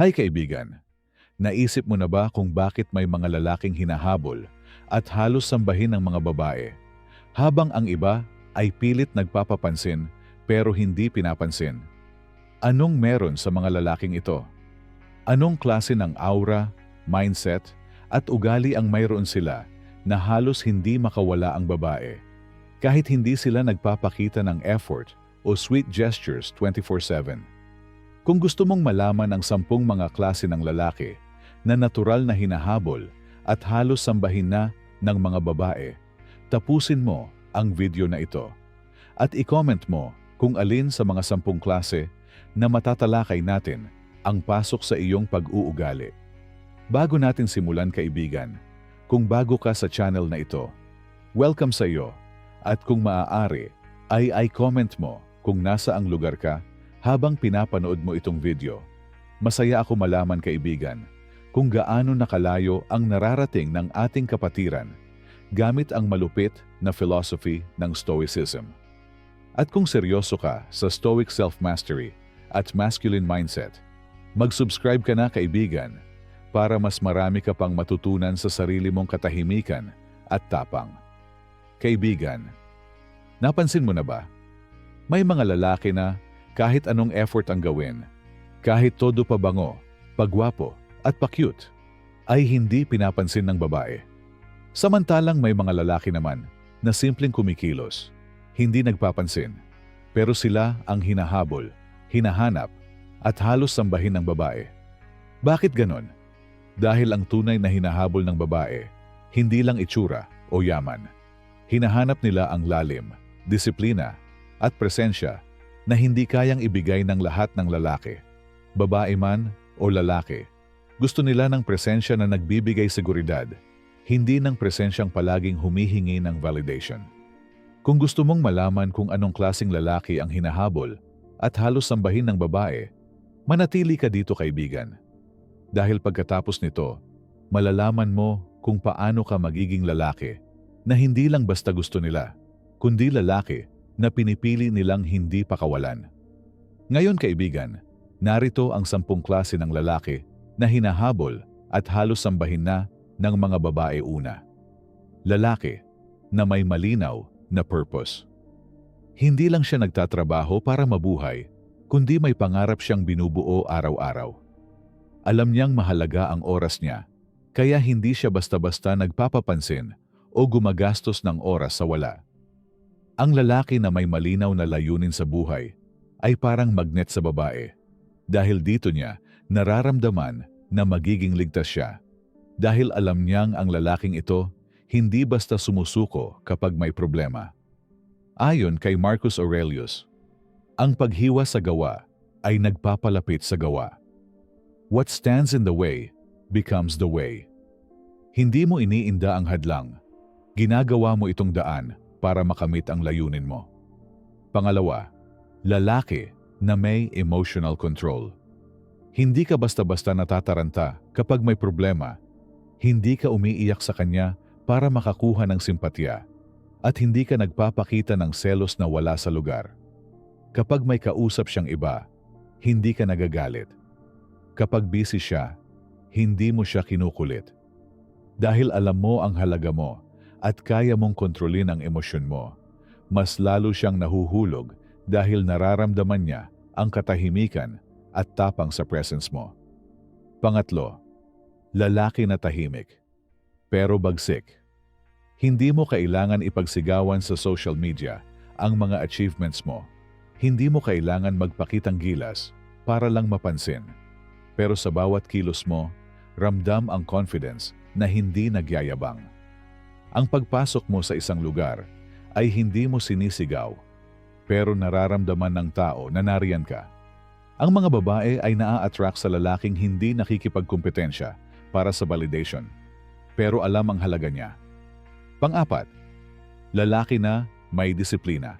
Hi kaibigan! Naisip mo na ba kung bakit may mga lalaking hinahabol at halos sambahin ng mga babae, habang ang iba ay pilit nagpapapansin pero hindi pinapansin? Anong meron sa mga lalaking ito? Anong klase ng aura, mindset, at ugali ang mayroon sila na halos hindi makawala ang babae? Kahit hindi sila nagpapakita ng effort o sweet gestures 24-7. Kung gusto mong malaman ang sampung mga klase ng lalaki na natural na hinahabol at halos sambahin na ng mga babae, tapusin mo ang video na ito. At i-comment mo kung alin sa mga sampung klase na matatalakay natin ang pasok sa iyong pag-uugali. Bago natin simulan kaibigan, kung bago ka sa channel na ito, welcome sa iyo at kung maaari ay i-comment mo kung nasa ang lugar ka habang pinapanood mo itong video. Masaya ako malaman kaibigan kung gaano nakalayo ang nararating ng ating kapatiran gamit ang malupit na philosophy ng Stoicism. At kung seryoso ka sa Stoic Self-Mastery at Masculine Mindset, mag-subscribe ka na kaibigan para mas marami ka pang matutunan sa sarili mong katahimikan at tapang. Kaibigan, napansin mo na ba? May mga lalaki na kahit anong effort ang gawin, kahit todo pabango, pagwapo, at pa-cute, ay hindi pinapansin ng babae. Samantalang may mga lalaki naman na simpleng kumikilos, hindi nagpapansin, pero sila ang hinahabol, hinahanap, at halos sambahin ng babae. Bakit ganon? Dahil ang tunay na hinahabol ng babae, hindi lang itsura o yaman. Hinahanap nila ang lalim, disiplina, at presensya na hindi kayang ibigay ng lahat ng lalaki. Babae man o lalaki, gusto nila ng presensya na nagbibigay seguridad, hindi ng presensyang palaging humihingi ng validation. Kung gusto mong malaman kung anong klasing lalaki ang hinahabol at halos sambahin ng babae, manatili ka dito kaibigan. Dahil pagkatapos nito, malalaman mo kung paano ka magiging lalaki na hindi lang basta gusto nila, kundi lalaki na pinipili nilang hindi pakawalan. Ngayon kaibigan, narito ang sampung klase ng lalaki na hinahabol at halos sambahin na ng mga babae una. Lalaki na may malinaw na purpose. Hindi lang siya nagtatrabaho para mabuhay, kundi may pangarap siyang binubuo araw-araw. Alam niyang mahalaga ang oras niya, kaya hindi siya basta-basta nagpapapansin o gumagastos ng oras sa wala. Ang lalaki na may malinaw na layunin sa buhay ay parang magnet sa babae. Dahil dito niya nararamdaman na magiging ligtas siya dahil alam niyang ang lalaking ito hindi basta sumusuko kapag may problema. Ayon kay Marcus Aurelius, ang paghiwa sa gawa ay nagpapalapit sa gawa. What stands in the way becomes the way. Hindi mo iniinda ang hadlang. Ginagawa mo itong daan para makamit ang layunin mo. Pangalawa, lalaki na may emotional control. Hindi ka basta-basta natataranta kapag may problema. Hindi ka umiiyak sa kanya para makakuha ng simpatya. At hindi ka nagpapakita ng selos na wala sa lugar. Kapag may kausap siyang iba, hindi ka nagagalit. Kapag busy siya, hindi mo siya kinukulit. Dahil alam mo ang halaga mo at kaya mong kontrolin ang emosyon mo, mas lalo siyang nahuhulog dahil nararamdaman niya ang katahimikan at tapang sa presence mo. Pangatlo, lalaki na tahimik, pero bagsik. Hindi mo kailangan ipagsigawan sa social media ang mga achievements mo. Hindi mo kailangan magpakitang gilas para lang mapansin. Pero sa bawat kilos mo, ramdam ang confidence na hindi nagyayabang. Ang pagpasok mo sa isang lugar ay hindi mo sinisigaw, pero nararamdaman ng tao na nariyan ka ang mga babae ay naa-attract sa lalaking hindi nakikipagkompetensya para sa validation, pero alam ang halaga niya. Pang-apat, lalaki na may disiplina.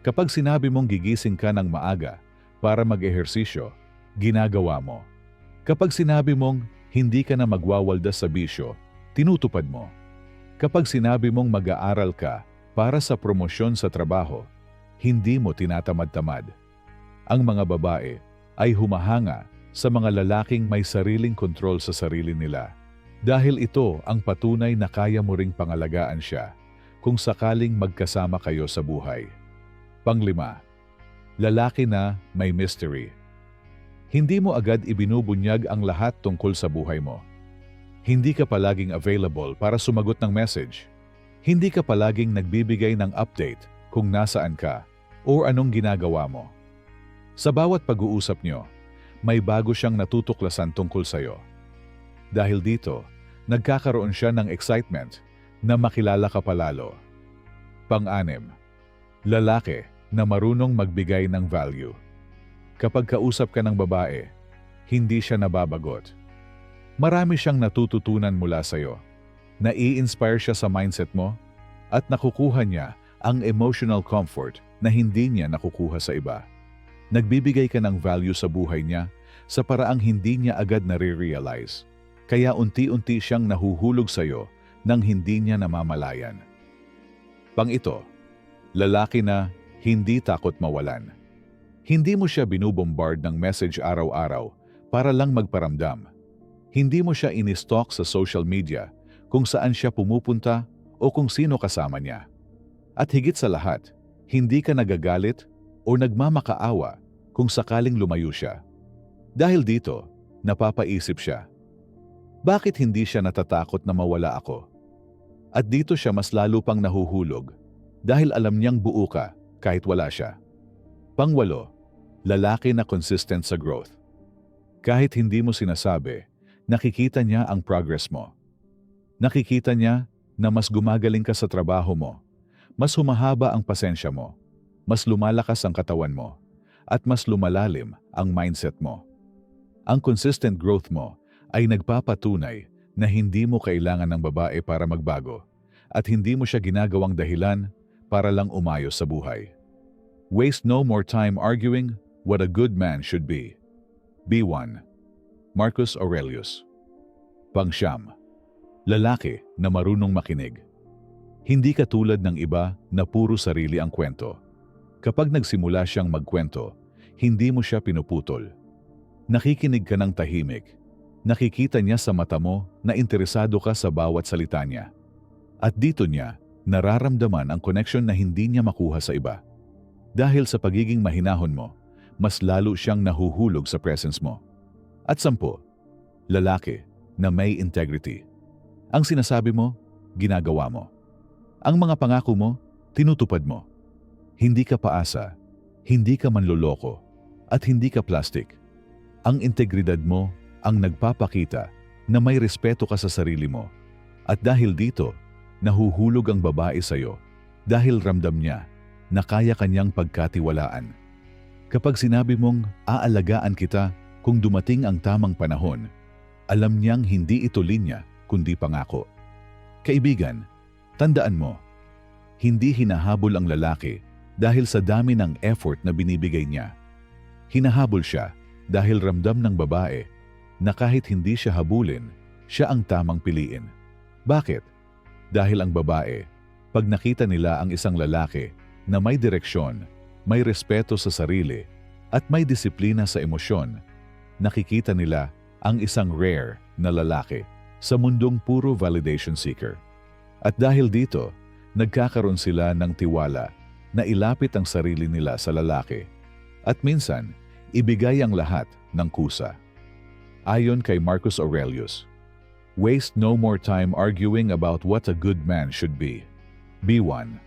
Kapag sinabi mong gigising ka ng maaga para mag-ehersisyo, ginagawa mo. Kapag sinabi mong hindi ka na magwawaldas sa bisyo, tinutupad mo. Kapag sinabi mong mag-aaral ka para sa promosyon sa trabaho, hindi mo tinatamad-tamad ang mga babae ay humahanga sa mga lalaking may sariling kontrol sa sarili nila. Dahil ito ang patunay na kaya mo ring pangalagaan siya kung sakaling magkasama kayo sa buhay. Panglima, lalaki na may mystery. Hindi mo agad ibinubunyag ang lahat tungkol sa buhay mo. Hindi ka palaging available para sumagot ng message. Hindi ka palaging nagbibigay ng update kung nasaan ka o anong ginagawa mo. Sa bawat pag-uusap nyo, may bago siyang natutuklasan tungkol sa'yo. Dahil dito, nagkakaroon siya ng excitement na makilala ka palalo. Pang-anim, lalaki na marunong magbigay ng value. Kapag kausap ka ng babae, hindi siya nababagot. Marami siyang natututunan mula sa'yo. Nai-inspire siya sa mindset mo at nakukuha niya ang emotional comfort na hindi niya nakukuha sa iba. Nagbibigay ka ng value sa buhay niya sa paraang hindi niya agad nare-realize. Kaya unti-unti siyang nahuhulog sa iyo nang hindi niya namamalayan. Pang ito, lalaki na hindi takot mawalan. Hindi mo siya binubombard ng message araw-araw para lang magparamdam. Hindi mo siya in-stalk sa social media kung saan siya pumupunta o kung sino kasama niya. At higit sa lahat, hindi ka nagagalit o nagmamakaawa kung sakaling lumayo siya. Dahil dito, napapaisip siya. Bakit hindi siya natatakot na mawala ako? At dito siya mas lalo pang nahuhulog dahil alam niyang buo ka kahit wala siya. Pangwalo, lalaki na consistent sa growth. Kahit hindi mo sinasabi, nakikita niya ang progress mo. Nakikita niya na mas gumagaling ka sa trabaho mo, mas humahaba ang pasensya mo, mas lumalakas ang katawan mo, at mas lumalalim ang mindset mo. Ang consistent growth mo ay nagpapatunay na hindi mo kailangan ng babae para magbago at hindi mo siya ginagawang dahilan para lang umayos sa buhay. Waste no more time arguing what a good man should be. B1. Marcus Aurelius Pangsyam Lalaki na marunong makinig. Hindi katulad ng iba na puro sarili ang kwento. Kapag nagsimula siyang magkwento, hindi mo siya pinuputol. Nakikinig ka ng tahimik. Nakikita niya sa mata mo na interesado ka sa bawat salita niya. At dito niya, nararamdaman ang connection na hindi niya makuha sa iba. Dahil sa pagiging mahinahon mo, mas lalo siyang nahuhulog sa presence mo. At sampo, lalaki na may integrity. Ang sinasabi mo, ginagawa mo. Ang mga pangako mo, tinutupad mo. Hindi ka paasa, hindi ka manloloko, at hindi ka plastic. Ang integridad mo ang nagpapakita na may respeto ka sa sarili mo. At dahil dito, nahuhulog ang babae sa iyo dahil ramdam niya na kaya kanyang pagkatiwalaan. Kapag sinabi mong aalagaan kita kung dumating ang tamang panahon, alam niyang hindi ito linya kundi pangako. Kaibigan, tandaan mo, hindi hinahabol ang lalaki dahil sa dami ng effort na binibigay niya. Hinahabol siya dahil ramdam ng babae na kahit hindi siya habulin, siya ang tamang piliin. Bakit? Dahil ang babae, pag nakita nila ang isang lalaki na may direksyon, may respeto sa sarili, at may disiplina sa emosyon, nakikita nila ang isang rare na lalaki sa mundong puro validation seeker. At dahil dito, nagkakaroon sila ng tiwala na ilapit ang sarili nila sa lalaki at minsan, ibigay ang lahat ng kusa. Ayon kay Marcus Aurelius, Waste no more time arguing about what a good man should be. B1.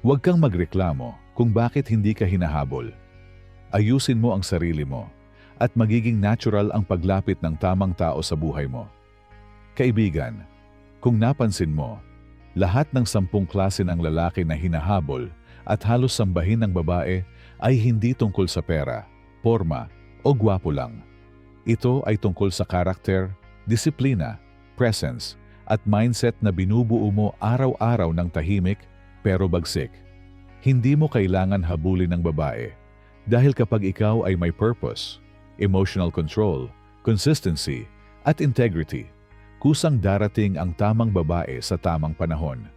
Huwag kang magreklamo kung bakit hindi ka hinahabol. Ayusin mo ang sarili mo at magiging natural ang paglapit ng tamang tao sa buhay mo. Kaibigan, kung napansin mo, lahat ng sampung klase ng lalaki na hinahabol at halos sambahin ng babae ay hindi tungkol sa pera, forma o gwapo lang. Ito ay tungkol sa karakter, disiplina, presence at mindset na binubuo mo araw-araw ng tahimik pero bagsik. Hindi mo kailangan habulin ng babae dahil kapag ikaw ay may purpose, emotional control, consistency at integrity, kusang darating ang tamang babae sa tamang panahon.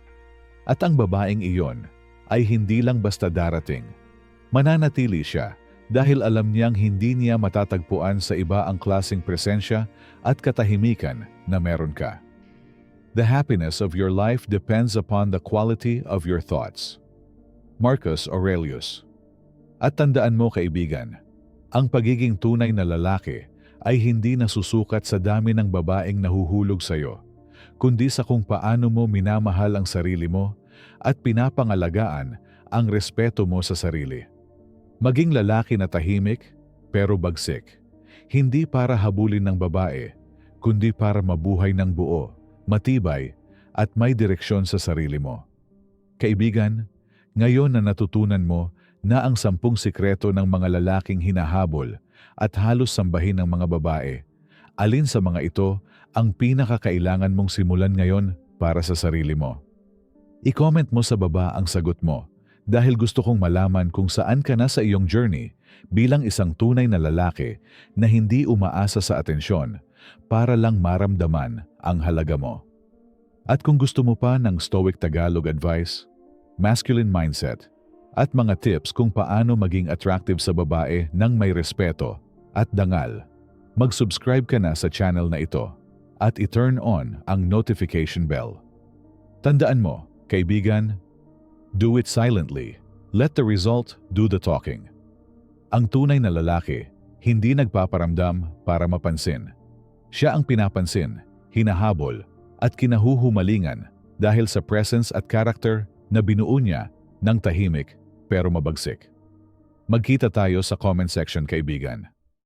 At ang babaeng iyon ay hindi lang basta darating. Mananatili siya dahil alam niyang hindi niya matatagpuan sa iba ang klasing presensya at katahimikan na meron ka. The happiness of your life depends upon the quality of your thoughts. Marcus Aurelius At tandaan mo kaibigan, ang pagiging tunay na lalaki ay hindi nasusukat sa dami ng babaeng nahuhulog sa iyo, kundi sa kung paano mo minamahal ang sarili mo at pinapangalagaan ang respeto mo sa sarili. Maging lalaki na tahimik pero bagsik, hindi para habulin ng babae, kundi para mabuhay ng buo, matibay at may direksyon sa sarili mo. Kaibigan, ngayon na natutunan mo na ang sampung sikreto ng mga lalaking hinahabol at halos sambahin ng mga babae, alin sa mga ito ang pinakakailangan mong simulan ngayon para sa sarili mo? I-comment mo sa baba ang sagot mo dahil gusto kong malaman kung saan ka na sa iyong journey bilang isang tunay na lalaki na hindi umaasa sa atensyon para lang maramdaman ang halaga mo. At kung gusto mo pa ng Stoic Tagalog advice, masculine mindset, at mga tips kung paano maging attractive sa babae ng may respeto at dangal, mag-subscribe ka na sa channel na ito at i-turn on ang notification bell. Tandaan mo, kaibigan, Do it silently. Let the result do the talking. Ang tunay na lalaki, hindi nagpaparamdam para mapansin. Siya ang pinapansin, hinahabol, at kinahuhumalingan dahil sa presence at character na binuo niya ng tahimik pero mabagsik. Magkita tayo sa comment section kaibigan.